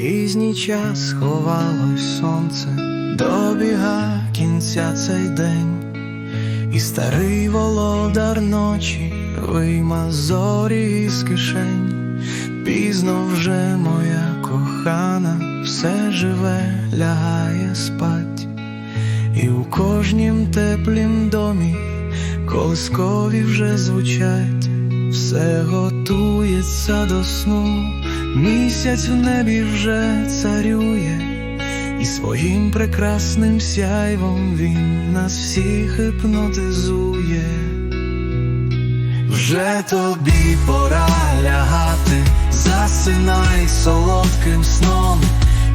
пізній час ховалось сонце, добіга кінця цей день, і старий володар ночі вийма зорі з кишень. Пізно вже моя кохана, все живе, лягає спать, і у кожнім теплім домі колискові вже звучать, все готується до сну, місяць в небі вже царює, і своїм прекрасним сяйвом він нас всіх гіпнотизує. Вже тобі пора лягати, засинай солодким сном,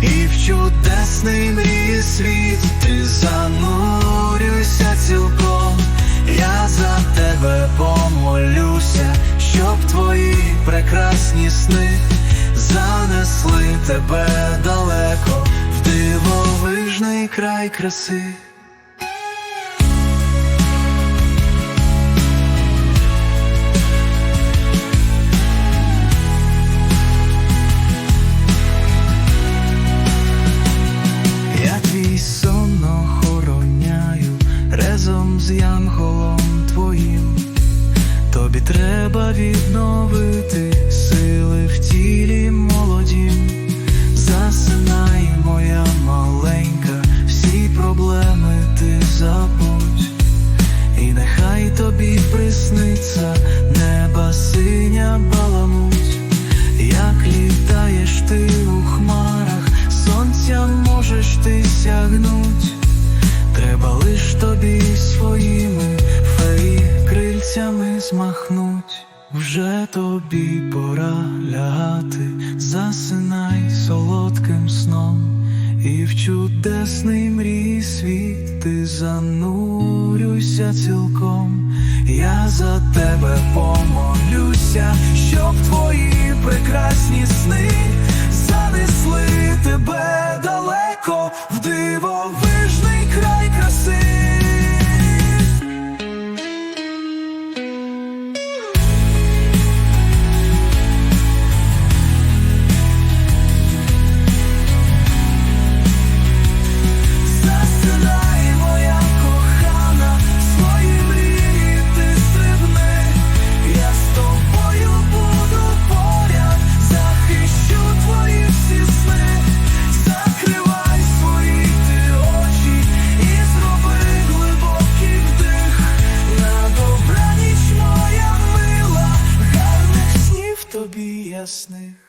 і в чудесний мрії світ ти занурюйся цілком. Я за тебе помолюся, щоб твої прекрасні сни занесли тебе далеко в дивовижний край краси. Я твій сон охороняю разом з янголом твоїм. Тобі треба відновити присниться неба синя баламуть, як літаєш ти у хмарах, сонця можеш ти сягнуть, треба лиш тобі своїми феї крильцями змахнуть. Вже тобі пора лягати, засинай солодким сном. І в чудесний мрій світ ти занурюйся цілком. Я за тебе помолюся, щоб твої прекрасні сни добраніч,